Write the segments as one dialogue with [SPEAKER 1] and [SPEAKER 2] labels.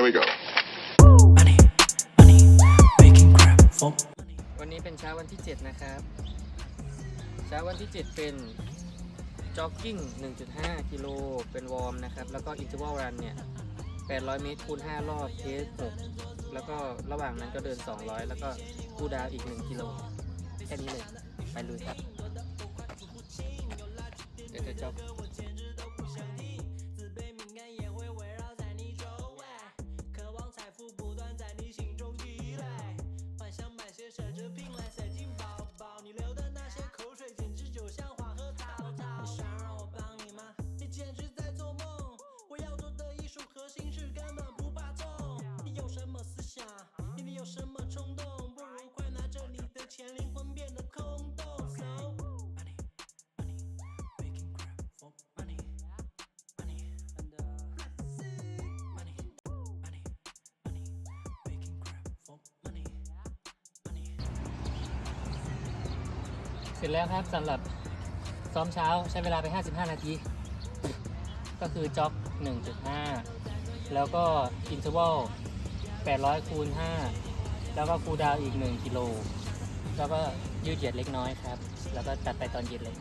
[SPEAKER 1] Here we go.
[SPEAKER 2] money, money, making crap for
[SPEAKER 3] วันนี้เป็นเช้าวันที่ 7 นะครับ เช้าวันที่ 7 เป็นจ็อกกิ้ง 1.5 กิโล เป็นวอร์มนะครับ แล้วก็อินเทอร์วัลรันเนี่ย 800 เมตรคูณ 5 รอบ เทส 6 แล้วก็ระหว่างนั้นก็เดิน 200 แล้วก็คูลดาวน์อีก 1 กิโล แค่นี้เลย ไปลุยครับ เดี๋ยวจะจ็อก 先灵魂变得空洞。
[SPEAKER 2] So money, money, making crap for money, money, and uh, money, money, money, making crap for money, money.
[SPEAKER 3] เสร็จแล้วครับสำหรับซ้อมเช้าใช้เวลาไป 55 นาที ก็คือจ็อก1.5 แล้วก็อินเทอร์วัล800คูณ5แล้วก็คูลดาวน์อีก 1 กิโล แล้วก็ยืดเหยียดเล็กน้อยครับ แล้วก็ตัดไปตอนเย็นเลย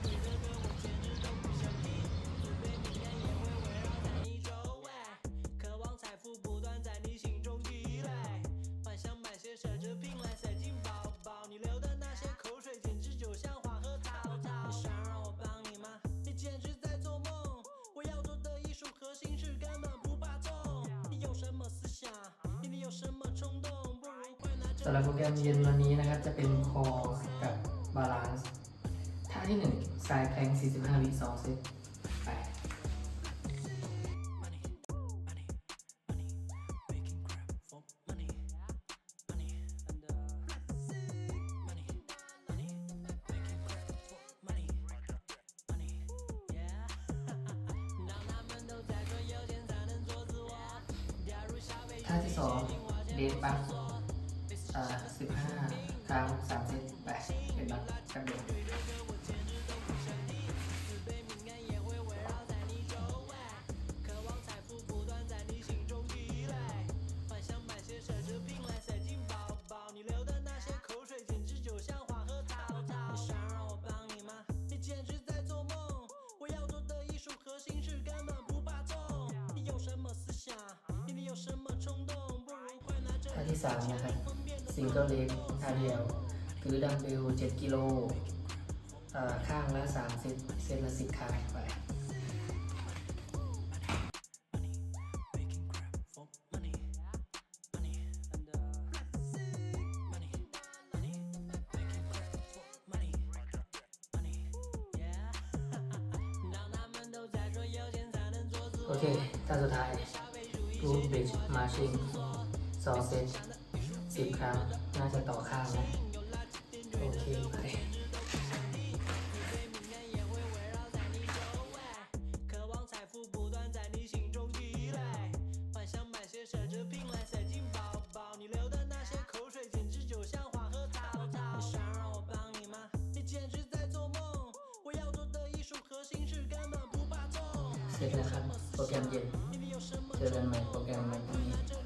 [SPEAKER 3] ำหรับโปรแกรมเย็นวันนี้นะครับ จะเป็นคอกับบาลานซ์ท่าที่1สายแพลง 45 วิ2เซตไปท่าที่สองเดทปัก อ่า15ครั้ง3เซตไปเดนบัคกับเดนท่าที่3นะครับ ซิงเกิลเลกท่าเดียวถือดัมเบล 7 กิโลอ่าข้างละ3เซตเซตละ10ครั้งไป
[SPEAKER 2] making crap for money, money, and uh, money, money, making crap for money, money, yeah.
[SPEAKER 3] โอเคท่าสุดท้ายรูทบริดจ์มาชิงสองเซต สิบครั้ง น่าจะต่อข้างนะโอเคไปเสร็จแล้วครับ โปรแกรมเย็นเจอกันใหม่โปรแกรมใหม่พรุ่งนี้